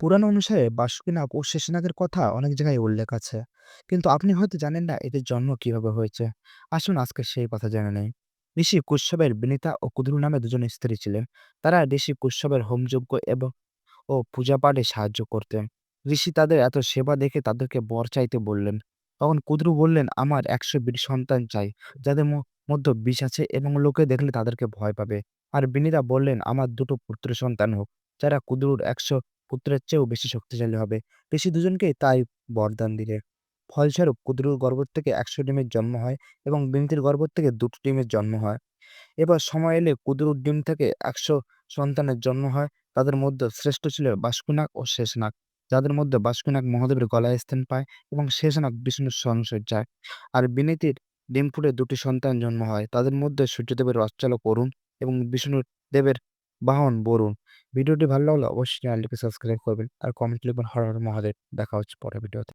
পুরাণ অনুসারে বাসুকিনাগ ও শেষনাগের কথা অনেক জায়গায় উল্লেখ আছে। কিন্তু আপনি হয়তো জানেন না এদের জন্ম কীভাবে হয়েছে। আসুন আজকে সেই কথা জেনে নেই। ঋষি কুৎসবের বিনিতা ও কুদরু নামে দুজন স্ত্রী ছিলেন। তারা ঋষি কুশ্যবের হোমযজ্ঞ এবং ও পূজা পাঠে সাহায্য করতেন। ঋষি তাদের এত সেবা দেখে তাদেরকে বর চাইতে বললেন। তখন কুদরু বললেন, আমার একশো বীর সন্তান চাই। যাদের মধ্যে বিষ আছে এবং লোকে দেখলে তাদেরকে ভয় পাবে। আর বিনিতা বললেন, আমার দুটো পুত্র সন্তান হোক, যারা কুদরুর একশো পুত্রের চেয়েও বেশি শক্তিশালী হবে। ঋষি দুজনকেই তাই বরদান দিলে। ফলস্বরূপ কুদরুর গর্ভ থেকে একশো ডিমের জন্ম হয় এবং বিনতির গর্ভ থেকে দুটো ডিমের জন্ম হয়। এবার সময় এলে কুদরুর ডিম থেকে একশো সন্তানের জন্ম হয়। তাদের মধ্যে শ্রেষ্ঠ ছিল বাসকুনাক ও শেষনাগ যাদের মধ্যে বাসকুনাক মহাদেবের গলায় স্থান পায় এবং শেষনাগ বিষ্ণুর সংসজ্জায় আর বিনীতির ডিম ফুটে দুটি সন্তান জন্ম হয়। তাদের মধ্যে সূর্যদেবের অশ্চালক অরুণ এবং বিষ্ণুর দেবের বাহন, বরুণ। ভিডিওটি ভালো লাগলে অবশ্যই চ্যানেলটিকে সাবস্ক্রাইব করবেন। আর কমেন্ট লিখবেন হর হর মহাদেব। দেখা হচ্ছে পরের ভিডিওতে।